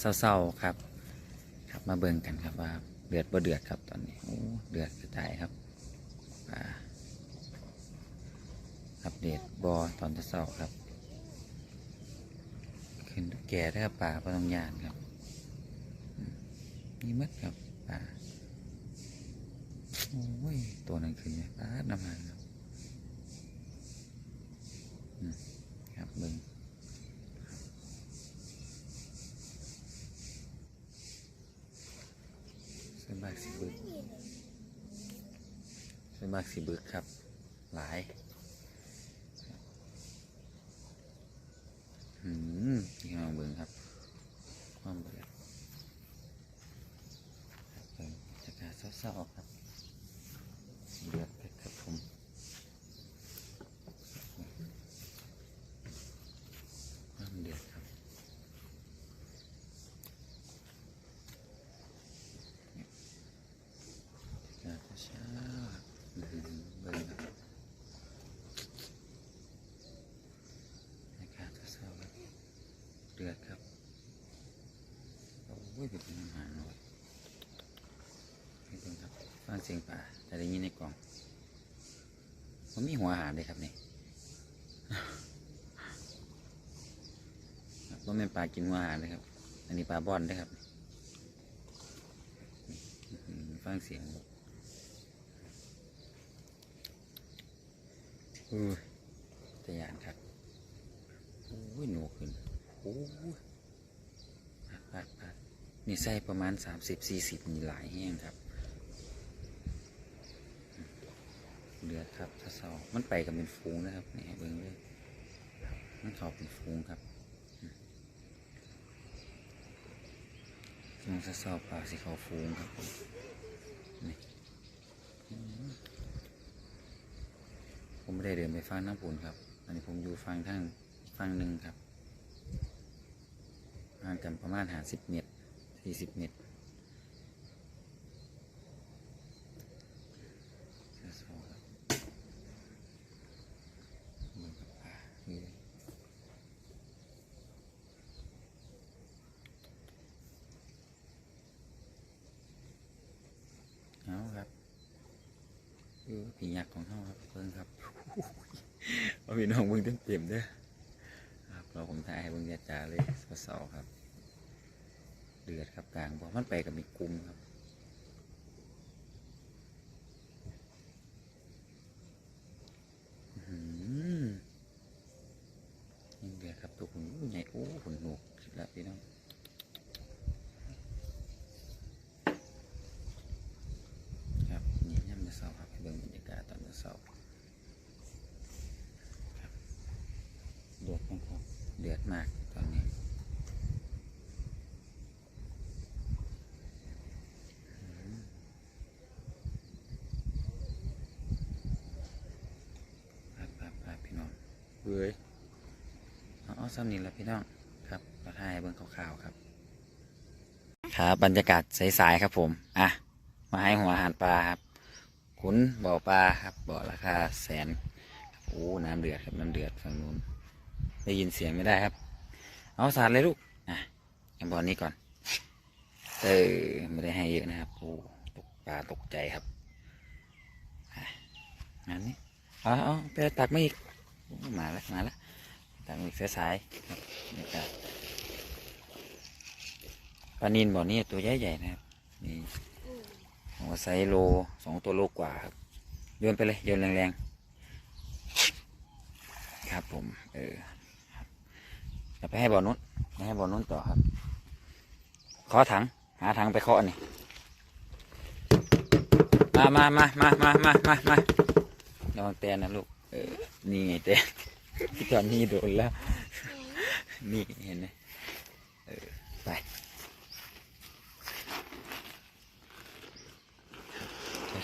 เศร้าๆครับ ครับมาเบิ่งกันครับว่าเดือดบ่เดือดครับตอนนี้โอ้เดือดกระจายครับป่าอัปเดตบอตอนเช้าครับ ขึ้นแก่ได้ครับป่าพต้องยานครับมนี่มัดครับป่าโอ้ยตัวนั้นขึ้นเนี่ยป่าน้ำมันครับครับเบิ่ง ส่วน มากสีบึกส่วนมากสีบึกครับ หลายอืมที่กำลังเบิ่งครับความเบื่อครับเบิ่งบรรยาการเศร้าๆครับเดือดเผ็ดครับผมความเดือดครับ อยากจะช้าอืมเบิ่งครับอากาศเศร้าๆครับเดือดครับ โอ้ยเป็นหาน่อยให้เบิ่งครับฟังเสียงป่าจะได้ยินในกล่องมันมีหัวอาหารเลยครับนี่ครับว่าเป็นปลากินหัวอาหารเลยครับ อันนี้ปลาบอนด้วยครับฟังเสียงครับอือตะยานครับโอ้ยหนูขึ้นโอ้ยปาดปาดปาด นี่ใส่ประมาณสามสิบสี่สิบมีหลายแห้งครับเดือดครับถ้าเศร้ามันไปกับเป็นฟูงนะครับนี่เบิ่งเลยมันเข้าเป็นฟูงครับอืมช่วงเศร้าปลาสีขาวฟูงครับผมนี่ผมไม่ได้เดินไปฟังน้ำปูนครับ อันนี้ผมอยู่ฟังทางฟังหนึ่งครับห่างกันประมาณหาสิบเมตร สี่สิบเมตรเอาครับคือผีหยักของเขาครับเพิ่งครับเอาพี่น้องเบิ่งเต็มเต็มเด้อครับเราผมถ่ายให้เบิ่งจ้าเลยสาวๆครับ เดือดครับกลางบอกมันไปกับมีกลุ่มครับหือยังเดือดครับตัวคุณใหญ่โอ้หุ่นหนวกสุดล้วพี่น้องครับนี่ย่ำเศร้าครับเบิ่งบรรยากาศตอนเช้าเดือดนะครับเดือดมากตอนนี้ ครับครับครับพี่น้อง เว้ยเอาเอาซ้ำนี่แหละพี่น้องครับมาถ่ายให้เบิ่งข่าวๆครับ ครับบรรยากาศใสๆครับผมอะมาให้หัวอาหารปลาครับขุนบ่อปลาครับบ่อราคาแสนโอ้น้ำเดือดครับน้ำเดือดฝั่งนู้นได้ยินเสียงไม่ได้ครับ เอาสาดเลยลูกอะเอาบ่อนี้ก่อนเออไม่ได้ให้เยอะนะครับโอ้ตกปลาตกใจครับอะงานนี้เอาเอาไปตักมาอีกโอ้ มาแล้วมาแล้วตักมาอีกสายครับนี่ครับปลานินบ่อนี้ตัวใหญ่ๆนะครับนี่หัวไซโลสองตัวโลกว่าครับโยนไปเลยโยนแรงๆครับผมเออจะไปให้บ่อนู้นไปให้บ่อนู้นต่อครับขอถังหาถังไปเคาะนี่มามามามามามามามาระวังแตนนะลูก นี่ไงแตนพี่ตอนนี้โดนแล้ว นี่เห็นไหมไป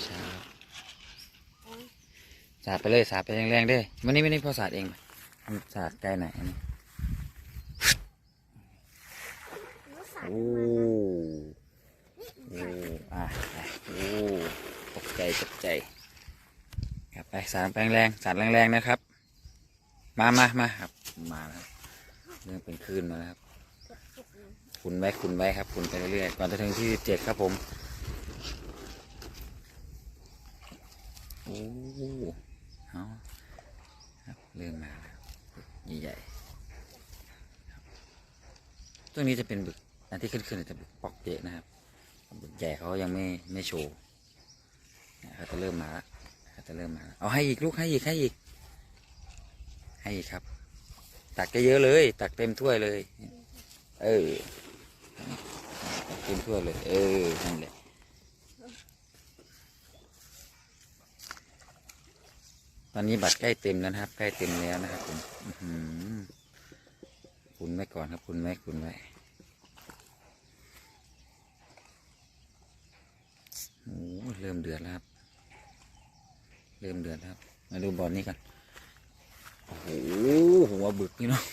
ช้าสาดไปเลยสาดไปแรงๆด้อวันนี้ไม่ได้พอสาดเองมันสาดไกลไหนอันนี้โอ้ อะอะโอ้ ตกใจตกใจ ครับไป สารแปลงแรงสารแรงๆนะครับ มามามาครับมาแล้วครับเรื่องเป็นคลื่นมาแล้วครับคุณไว้คุณไว้ครับ คุณไปเรื่อยๆก่อนจะถึงที่เจ็ดครับผมโอ้เอาครับเริ่มมาแล้วใหญ่ๆตัวนี้จะเป็นบึกอันที่ขึ้นๆจะบึกปอกเยอะนะครับบึกใหญ่เขายังไม่ไม่โชว์เนี่ยเขาจะเริ่มมาแล้ว จะเริ่มมาแล้วเอาให้อีกลูกให้อีกให้อีก ให้อีกครับ ตักเยอะเลย ตักเต็มถ้วยเลย เออตักเต็มถ้วยเลย เออนั่นแหละตอนนี้บัตรใกล้เต็มแล้วนะครับ ใกล้เต็มแล้วนะครับผมอื้อหือคุณไว้ก่อนครับคุณไว้คุณไว้โอ้เริ่มเดือดแล้วครับ เริ่มเดือดแล้วครับ มาดูบอลนี้กัน โอ้โหหัวบึกพี่น้อง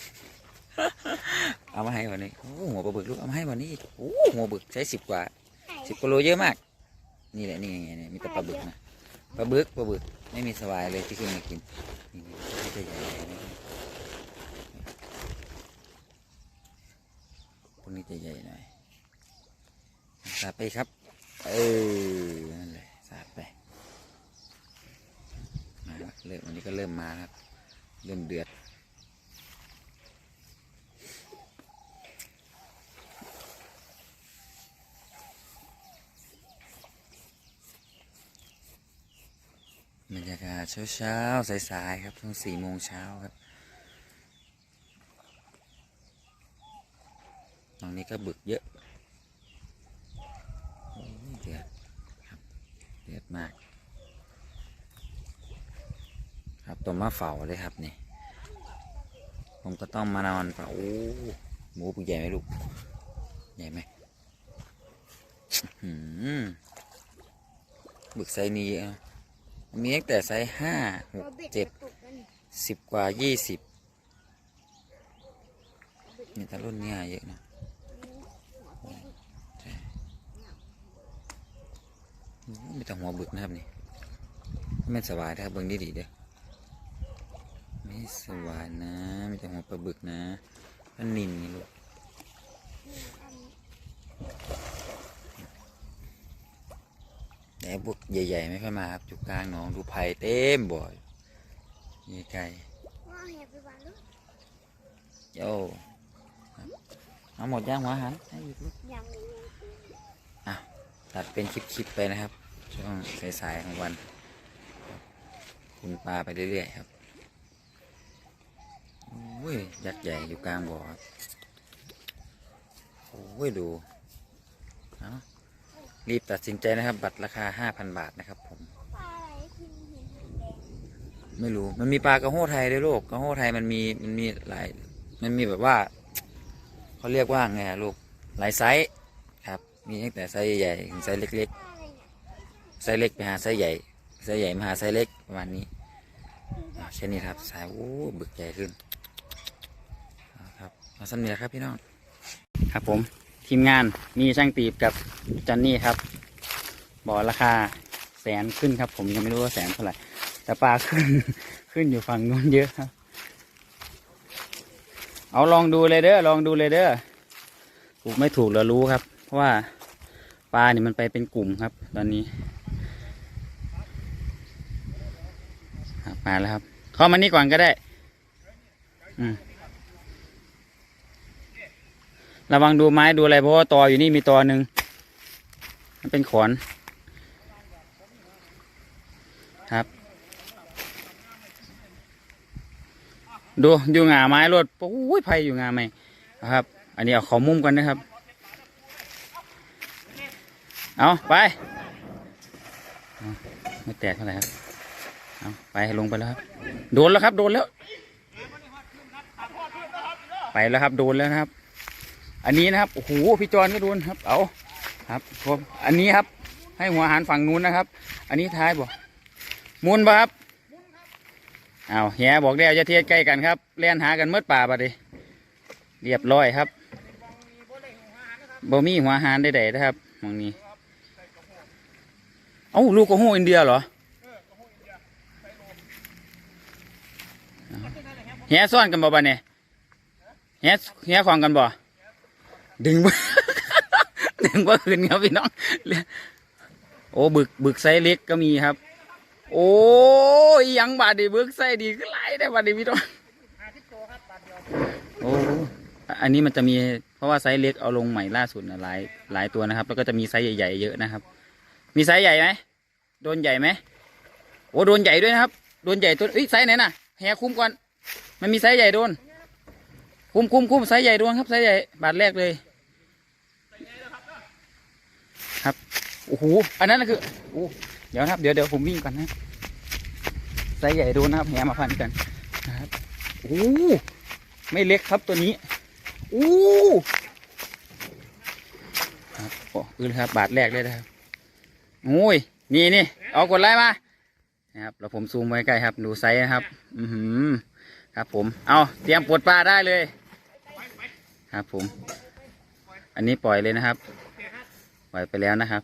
เอามาให้วันนี้โอ้หัวปลาบึกลูกเอามาให้วันนี้โอ้หัวบึกใช้สิบกว่าสิบกิโลเยอะมาก นี่แหละนี่ไงนี่มีแต่ปลาบึกนะปลาบึกปลาบึกไม่มีสวายเลยที่ขึ้นมากินนี่นี่จะใหญ่ๆนะพวกนี้จะใหญ่หน่อยสาไปครับ เออนั่นแหละสาไป เริ่มวันนี้ก็เริ่มมาครับ เริ่มเดือด บรรยากาศเช้าๆสายๆครับช่วงสี่โมงเช้าครับตรงนี้ก็บึกเยอะเดือดครับเดือดมาก ครับตัวมาเฝ้าเลยครับนี่ ผมก็ต้องมานอนเฝ้าโอ้หมูปุกใหญ่ไหมลูก ใหญ่ไหมหือบึกไซนี้เยอะมีตั้งแต่ไซห้าหกเจ็ดสิบกว่ายี่สิบนี่แต่รุ่นเนี้ยเยอะนะใช่โอ้มีแต่หัวบึกนะครับนี่ไม่สบายนะครับเบิ่งดีดีเด้อไม่ สบายนะมีแต่หัวปลาบึกนะอันนินนี่ลูกแต่พวกใหญ่ ๆ ไม่ค่อยมาครับอยู่กลางหนองดูไผ่เต็มบ่อยยี่ไก่ว่าเห็นไปบ้านลูกโย่ครับเอาหมดย่างหัวอาหันให้อีกลูกยังมียังตัดเป็นคลิป ๆ ไปนะครับ ช่วงสาย ๆ ของวัน คุณปลาไปเรื่อย ๆ ครับโอ้ยยักษ์ใหญ่อยู่กลางบ่อครับโอ้ยดูเอารีบตัดสินใจนะครับ บัตรราคา5,000บาทนะครับผมปลาอะไรกินเห็นแดงไม่รู้มันมีปลากระโห้ไทยด้วยลูกกระโห้ไทยมันมีมันมีหลายมันมีแบบว่าเขาเรียกว่าไงลูกหลายไซส์ครับ มีตั้งแต่ไซส์ใหญ่ถึงไซส์เล็กไรเนี่ยๆไซส์เล็กไปหาไซส์ใหญ่ไซส์ใหญ่มาหาไซส์เล็กประมาณนี้แค่นี้ครับสายโอ้บึกใหญ่ขึ้น ครับเอาสำเนียครับพี่น้อง ครับผมทีมงานมีช่างตีบกับจอนนี่ครับบอกราคาแสนขึ้นครับ ผมยังไม่รู้ว่าแสนเท่าไหร่แต่ปลาขึ้นขึ้นอยู่ฝั่งนู้นเยอะครับ เอาลองดูเลยเด้อลองดูเลยเด้อถูกไม่ถูกเรารู้ครับ เพราะว่าปลาเนี่ยมันไปเป็นกลุ่มครับ ตอนนี้มาแล้วครับเข้ามานี่ก่อนก็ได้ อืม ระวังดูไม้ดูอะไรเพราะว่าตออยู่นี่มีตอหนึ่งมันเป็นขอนครับ ดูอยู่งาไม้รถโอ้ยไผ่อยู่งาไหมครับ อันนี้เอาขอมุมกันนะครับ เอาไปไม่แตกเท่าไหร่ครับเอาไปลงไปแล้วครับ โดนแล้วครับ โดนแล้ว ไปแล้วครับ โดนแล้วครับ อันนี้นะครับโอ้โหพี่จอนก็โดนครับเอาครับผมอันนี้ครับ ให้หัวอาหารฝั่งนู้นนะครับ อันนี้ท้ายบ่มุนบ่ครับเอาแหบอกแล้วจะเทียดใกล้กันครับเล่นหากันเมื่อป่าปะดิเรียบร้อยครับบ่มีหัวหารใดๆนะครับมองนี้ เอ้าลูกกระหูอินเดียเหรอแหซ่อนกันบ่บ้าเนี่ยแหแหของกันบ่ ดึงบ่ดึงบ่ขึ้นครับพี่น้อง โอ้บึกบึกไซส์เล็กก็มีครับ โอ้ยยังบาดดีบึกไซส์ดีขึ้นไล่ได้บาดดีพี่น้องโอ้อันนี้มันจะมีเพราะว่าไซส์เล็กเอาลงใหม่ล่าสุดนะหลายหลายตัวนะครับ แล้วก็จะมีไซส์ใหญ่ๆเยอะนะครับ มีไซส์ใหญ่ไหมโดนใหญ่ไหมโอ้โดนใหญ่ด้วยนะครับ โดนใหญ่ตัวอ้ยไซส์ไหนน่ะแหคุ้มก่อนมันมีไซส์ใหญ่โดน คุ้มคุ้มคุ้มไซส์ใหญ่โดนครับไซส์ใหญ่บาทแรกเลย ครับโอ้โหอันนั้นคือโอ้เดี๋ยวนะครับ เดี๋ยวเดี๋ยวผมวิ่งก่อนนะไซส์ใหญ่โดนนะครับแหมาพันกันนะครับโอ้ไม่เล็กครับตัวนี้โอ้ครับโอ้คือครับ บาทแรกเลยนะครับโอ้ยนี่นี่เอากดไลค์มานะครับแล้วผมซูมไว้ใกล้ครับ ดูไซส์นะครับ อือหือครับ ผมเอาเตรียมปลดปลาได้เลย ครับผม อันนี้ปล่อยเลยนะครับ ปล่อยไปแล้วนะครับ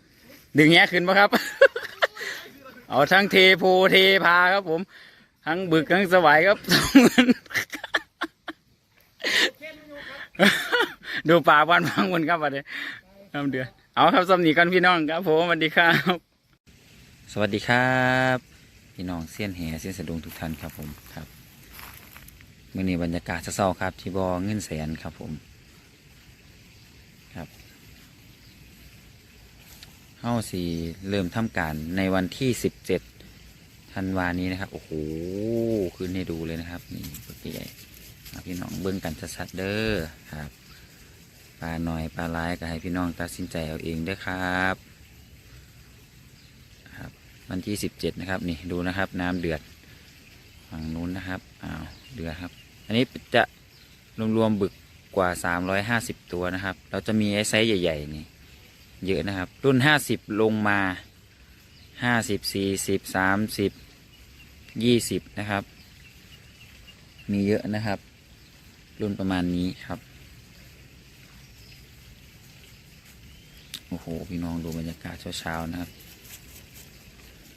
ดึงแงขึ้นปะครับ เอาทั้งเทโพเทพาครับ ผม ทั้งบึกทั้งสวายครับสองหมื่นดูป่าวันพังบนครับวันนี้น้ำเดือดเอาครับสำนีกันพี่น้องครับผมสวัสดีครับ สวัสดีครับ พี่น้องเสี้ยนแหเสี้ยนสะดุงทุกท่านครับผมครับมื่อนี้บรรยากาศเศร้าครับ ที่บอเงินแสนครับผม เข้าสีเริ่มทำการในวันที่สิบเจ็ดธันวานี้นะครับ โอ้โหขึ้นให้ดูเลยนะครับ นี่ปกใหญ่พี่น้องเบิ้งกันชัดๆเด้อครับปลาหน่อยปลาร้ายก็ให้พี่น้องตัดสินใจเอาเองเด้อครับครับ วันที่สิบเจ็ดนะครับนี่ดูนะครับ น้ำเดือดฝั่งนู้นนะครับอ้าวเดือดครับ อันนี้จะรวมๆบึกกว่าสามร้อยห้าสิบตัวนะครับ เราจะมีไอ้ไซส์ใหญ่ ๆ นี่ เยอะนะครับ รุ่นห้าสิบลงมาห้าสิบสี่สิบสามสิบยี่สิบนะครับ มีเยอะนะครับ รุ่นประมาณนี้ครับ โอ้โห พี่น้องดูบรรยากาศเช้าๆนะครับ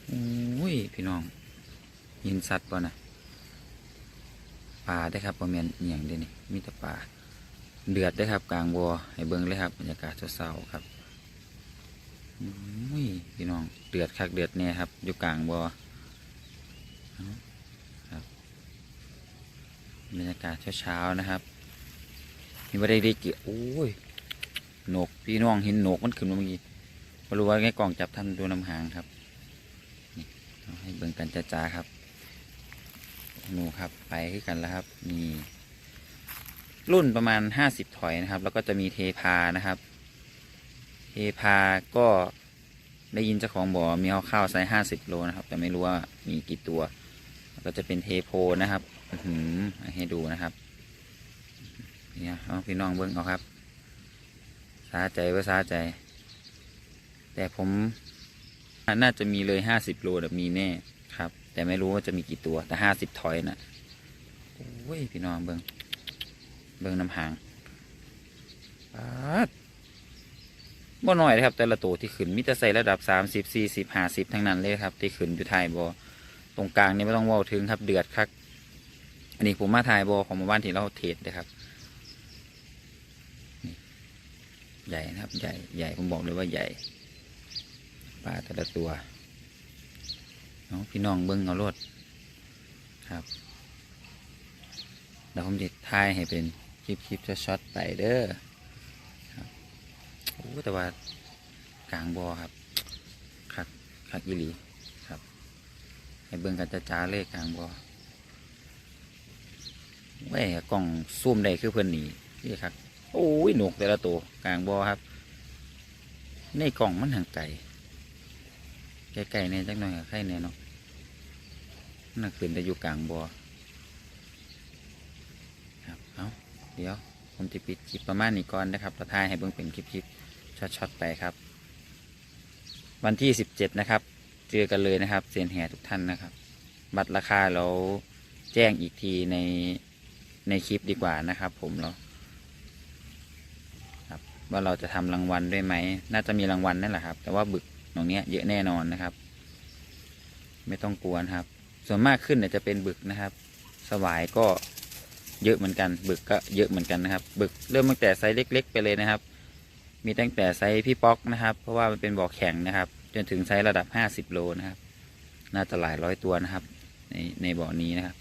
โอ้ย พี่น้อง ยินสัตว์ป่ะนะปลาได้ครับประมาณอหย่างเดียวนี่มีแต่ปลาเดือดได้ครับกลางบัวให้เบิ้งเลยครับบรรยากาศเช้าๆครับ อุ้ยพี่น้องเดือดคักเดือดแน่ครับ อยู่กลางบ่อครับบรรยากาศเช้าๆนะครับมีว่าได้ได้เกี่ยวโอ้ยหนกพี่น้องเห็นหนกมันขึ้นมาเมื่อกี้ไม่รู้ว่าไงกล่องจับทันดูน้ำหางครับนี่เอาให้เบิ่งกันจ้าๆครับหนูครับไปขึ้นกันแล้วครับนี่รุ่นประมาณห้าสิบถอยนะครับ แล้วก็จะมีเทพานะครับ พาก็ได้ยินเจ้าของบ่อมีเอาข้าวใส่ห้าสิบโลนะครับ แต่ไม่รู้ว่ามีกี่ตัว ก็จะเป็นเทโพนะครับอื้อหือให้ดูนะครับ เนี่ยเอาพี่น้องเบิ้งเอาครับสาใจว่าสาใจ แต่ผมน่าจะมีเลยห้าสิบโลแบบมีแน่ครับ แต่ไม่รู้ว่าจะมีกี่ตัว แต่ห้าสิบถอยนะ่ะโอ้ยพี่น้องเบิ้งเบิ้งน้ำหางปาด บ่น้อยเลยครับ แต่ละตัวที่ขึ้นมิจะใส่ระดับสามสิบสี่สิบห้าสิบทั้งนั้นเลยครับ ที่ขึ้นอยู่ท้ายบอตรงกลางนี่ไม่ต้องว่าถึงครับเดือดครับอันนี้ผมมาถ่ายบอของหมู่บ้านที่เราเทศนะครับใหญ่นะครับ ใหญ่ใหญ่ผมบอกเลยว่าใหญ่ปลาแต่ละตัวเนาะพี่น้องเบิ้งเอารถครับแล้วผมจะถ่ายให้เป็นคลิปคลิปช็อตๆไปเด้อ แต่ว่ากลางบอครับคักคักอีหลีครับ ให้เบิ่งกันจะจ้าเลยกลางบอแหว่กล่องซูมได้คือเพื่อนหนีนี่ครับโอ้ยหนกแต่ละตัวกลางบอครับ ในกล่องมันห่างไก่ไก่ๆเนี่ยจักหน่อยกับไข่เนี่ยเนาะน่าขึ้นแต่อยู่กลางบอครับเอาเดี๋ยวผมจะปิดคลิปประมาณนี้ก่อนนะครับเราถ่ายให้เบิ่งเป็นคลิปๆ ช็อตๆไปครับ วันที่สิบเจ็ดนะครับ เจอกันเลยนะครับเซียนแห่ทุกท่านนะครับ บัตรราคาเราแจ้งอีกทีในในคลิปดีกว่านะครับ ผมเราครับ ว่าเราจะทำรางวัลด้วยไหม น่าจะมีรางวัลนั่นแหละครับ แต่ว่าบึกตรงเนี้ยเยอะแน่นอนนะครับ ไม่ต้องกลัวครับ ส่วนมากขึ้นเนี่ยจะเป็นบึกนะครับ สวายก็เยอะเหมือนกัน บึกก็เยอะเหมือนกันนะครับ บึกเริ่มตั้งแต่ไซส์เล็ก ๆ ไปเลยนะครับ มีตั้งแต่ไซส์พี่ป๊อกนะครับ เพราะว่ามันเป็นบ่อแข็งนะครับ จนถึงไซส์ระดับ50โลนะครับ น่าจะหลายร้อยตัวนะครับ ในในบ่อนี้นะครับ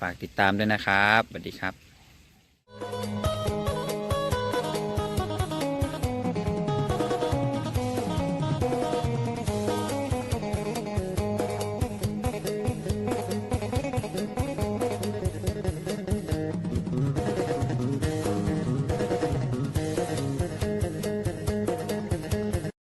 ฝากติดตามด้วยนะครับสวัสดีครับ